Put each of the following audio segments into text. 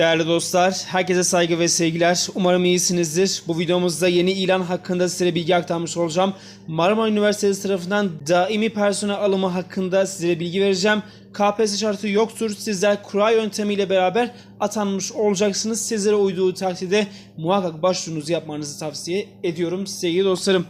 Değerli dostlar, herkese saygı ve sevgiler. Umarım iyisinizdir. Bu videomuzda yeni ilan hakkında size bilgi aktarmış olacağım. Marmara Üniversitesi tarafından daimi personel alımı hakkında size bilgi vereceğim. KPSS şartı yoktur. Sizler kura yöntemiyle beraber atanmış olacaksınız. Sizlere uyduğu takdirde muhakkak başvurunuzu yapmanızı tavsiye ediyorum sevgili dostlarım.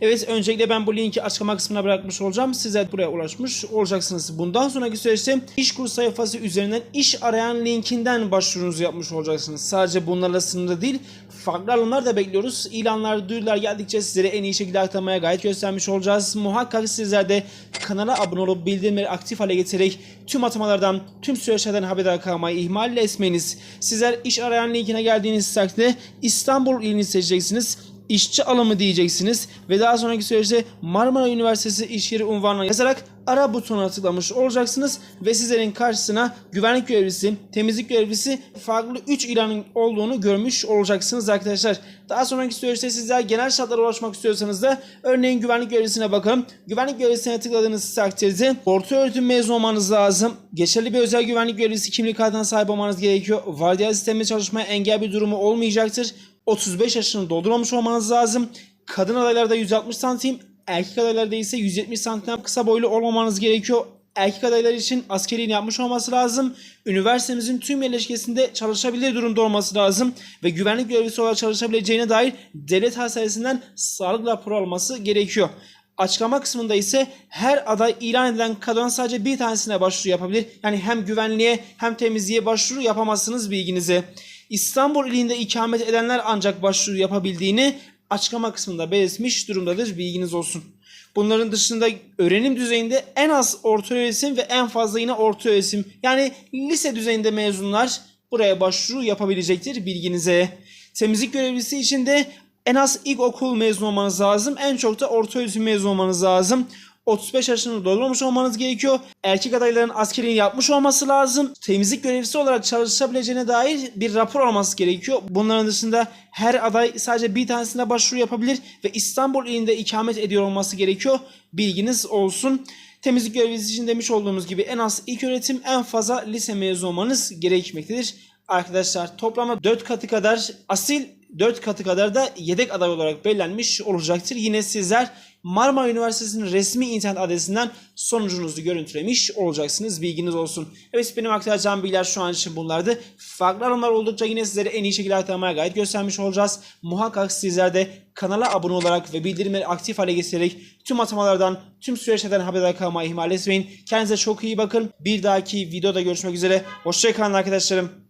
Evet öncelikle ben bu linki açıklama kısmına bırakmış olacağım. Sizler buraya ulaşmış olacaksınız. Bundan sonraki süreçte iş kurs sayfası üzerinden iş arayan linkinden başvurunuzu yapmış olacaksınız. Sadece bunlarla sınırlı değil. Farklı alımlar da bekliyoruz. İlanlar, duyurular geldikçe sizlere en iyi şekilde aktarmaya gayet göstermiş olacağız. Muhakkak sizler de kanala abone olup bildirimleri aktif hale getirerek tüm atamalardan, tüm süreçlerden haberdar kalmayı ihmal etmeyiniz. Sizler iş arayan linkine geldiğiniz takdirde İstanbul ilini seçeceksiniz işçi alımı diyeceksiniz ve daha sonraki süreçte Marmara Üniversitesi iş yeri unvanına yazarak ara butonuna tıklamış olacaksınız ve sizlerin karşısına güvenlik görevlisi, temizlik görevlisi farklı 3 ilanın olduğunu görmüş olacaksınız arkadaşlar. Daha sonraki süreçte sizler genel şartlara ulaşmak istiyorsanız da örneğin güvenlik görevlisine bakalım. Güvenlik görevlisine tıkladığınız takdirde orta öğretim mezunu olmanız lazım. Geçerli bir özel güvenlik görevlisi kimlik kartına sahip olmanız gerekiyor. Vardiyalı sistemde çalışmaya engel bir durumu olmayacaktır. 35 yaşını doldurmamış olmanız lazım. Kadın adaylarda 160 santim, erkek adaylarda ise 170 santim kısa boylu olmamanız gerekiyor. Erkek adaylar için askerliğini yapmış olması lazım. Üniversitemizin tüm yerleşkesinde çalışabilir durumda olması lazım. Ve güvenlik görevlisi olarak çalışabileceğine dair devlet hastanesinden sağlık raporu alması gerekiyor. Açıklama kısmında ise her aday ilan edilen kadron sadece bir tanesine başvuru yapabilir. Yani hem güvenliğe hem temizliğe başvuru yapamazsınız bilginize. İstanbul ilinde ikamet edenler ancak başvuru yapabildiğini açıklama kısmında belirtmiş durumdadır. Bilginiz olsun. Bunların dışında öğrenim düzeyinde en az orta öğretim ve en fazla yine orta öğretim yani lise düzeyinde mezunlar buraya başvuru yapabilecektir bilginize. Temizlik görevlisi için de en az ilkokul mezun olmanız lazım. En çok da orta öğretim mezun olmanız lazım. 35 yaşını doldurmamış olmanız gerekiyor. Erkek adayların askerliğini yapmış olması lazım. Temizlik görevlisi olarak çalışabileceğine dair bir rapor alması gerekiyor. Bunların dışında her aday sadece bir tanesine başvuru yapabilir ve İstanbul ilinde ikamet ediyor olması gerekiyor. Bilginiz olsun. Temizlik görevlisi için demiş olduğumuz gibi en az ilk öğretim en fazla lise mezunu olmanız gerekmektedir. Arkadaşlar toplamda 4 katı kadar asil 4 katı kadar da yedek aday olarak belirlenmiş olacaktır. Yine sizler Marmara Üniversitesi'nin resmi internet adresinden sonucunuzu görüntülemiş olacaksınız. Bilginiz olsun. Evet benim aktaracağım bilgiler şu an için bunlardı. Farklı alımlar oldukça yine sizlere en iyi şekilde aktarmaya gayet göstermiş olacağız. Muhakkak sizler de kanala abone olarak ve bildirimleri aktif hale getirerek tüm atamalardan, tüm süreçlerden haberdar kalmayı ihmal etmeyin. Kendinize çok iyi bakın. Bir dahaki videoda görüşmek üzere. Hoşçakalın arkadaşlarım.